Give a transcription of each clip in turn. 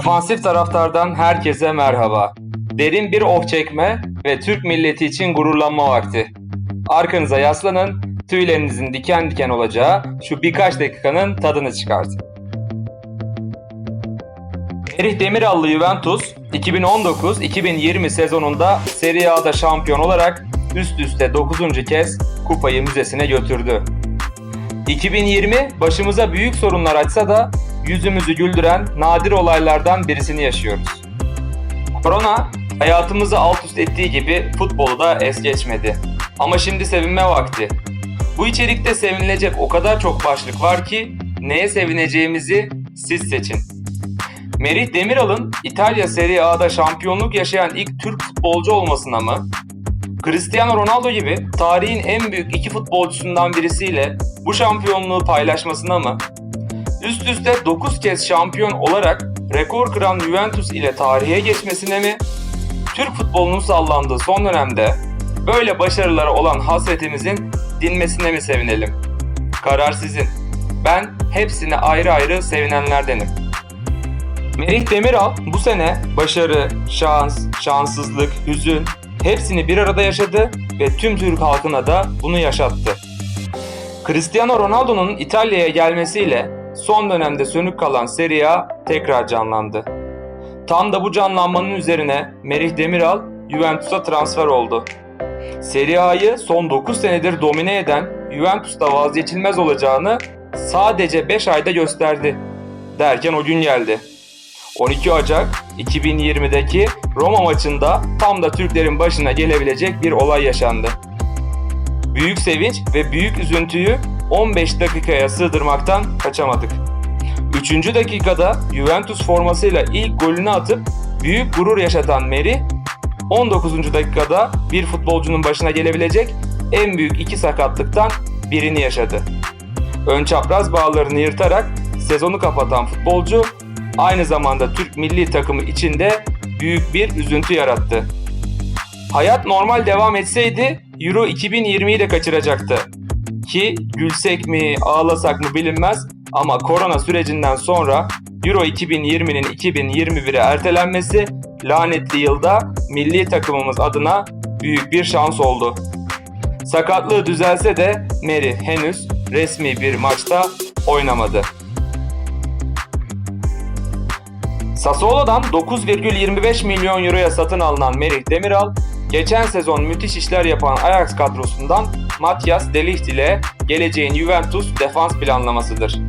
Ofansif taraftardan herkese merhaba. Derin bir oh çekme ve Türk milleti için gururlanma vakti. Arkanıza yaslanın, tüylerinizin diken diken olacağı şu birkaç dakikanın tadını çıkartın. Merih Demirallı Juventus 2019-2020 sezonunda Serie A'da şampiyon olarak üst üste 9. kez kupayı müzesine götürdü. 2020 başımıza büyük sorunlar açsa da yüzümüzü güldüren nadir olaylardan birisini yaşıyoruz. Korona hayatımızı alt üst ettiği gibi futbolu da es geçmedi. Ama şimdi sevinme vakti. Bu içerikte sevinilecek o kadar çok başlık var ki neye sevineceğimizi siz seçin. Merih Demiral'ın İtalya Serie A'da şampiyonluk yaşayan ilk Türk futbolcu olmasına mı? Cristiano Ronaldo gibi tarihin en büyük iki futbolcusundan birisiyle bu şampiyonluğu paylaşmasına mı? Üst üste 9 kez şampiyon olarak rekor kıran Juventus ile tarihe geçmesine mi? Türk futbolunun sallandığı son dönemde böyle başarılara olan hasretimizin dinmesine mi sevinelim? Karar sizin. Ben hepsine ayrı ayrı sevinenlerdenim. Merih Demiral bu sene başarı, şans, şanssızlık, hüzün hepsini bir arada yaşadı ve tüm Türk halkına da bunu yaşattı. Cristiano Ronaldo'nun İtalya'ya gelmesiyle son dönemde sönük kalan Serie A tekrar canlandı. Tam da bu canlanmanın üzerine Merih Demiral Juventus'a transfer oldu. Serie A'yı son 9 senedir domine eden Juventus'ta vazgeçilmez olacağını sadece 5 ayda gösterdi. Derken o gün geldi. 12 Ocak 2020'deki Roma maçında tam da Türklerin başına gelebilecek bir olay yaşandı. Büyük sevinç ve büyük üzüntüyü 15 dakikaya sığdırmaktan kaçamadık. 3. dakikada Juventus formasıyla ilk golünü atıp büyük gurur yaşatan Meri, 19. dakikada bir futbolcunun başına gelebilecek en büyük iki sakatlıktan birini yaşadı. Ön çapraz bağlarını yırtarak sezonu kapatan futbolcu aynı zamanda Türk milli takımı içinde büyük bir üzüntü yarattı. Hayat normal devam etseydi Euro 2020'yi de kaçıracaktı. Ki gülsek mi ağlasak mı bilinmez ama korona sürecinden sonra Euro 2020'nin 2021'e ertelenmesi lanetli yılda milli takımımız adına büyük bir şans oldu. Sakatlığı düzelse de Meri henüz resmi bir maçta oynamadı. Sassuolo'dan 9,25 milyon euroya satın alınan Merih Demiral, geçen sezon müthiş işler yapan Ajax kadrosundan Matias De Ligt ile geleceğin Juventus defans planlamasıdır.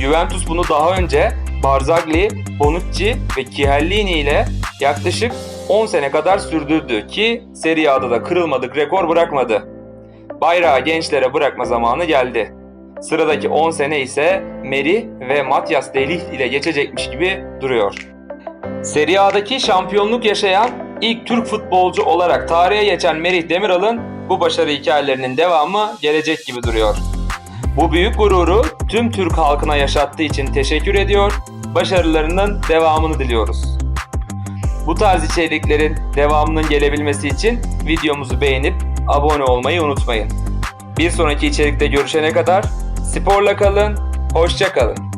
Juventus bunu daha önce Barzagli, Bonucci ve Chiellini ile yaklaşık 10 sene kadar sürdürdü ki Serie A'da da kırılmadık rekor bırakmadı. Bayrağı gençlere bırakma zamanı geldi. Sıradaki 10 sene ise Meri ve Matias De Ligt ile geçecekmiş gibi duruyor. Serie A'daki şampiyonluk yaşayan ilk Türk futbolcu olarak tarihe geçen Merih Demiral'ın bu başarı hikayelerinin devamı gelecek gibi duruyor. Bu büyük gururu tüm Türk halkına yaşattığı için teşekkür ediyor, başarılarının devamını diliyoruz. Bu tarz içeriklerin devamının gelebilmesi için videomuzu beğenip abone olmayı unutmayın. Bir sonraki içerikte görüşene kadar sporla kalın, hoşça kalın.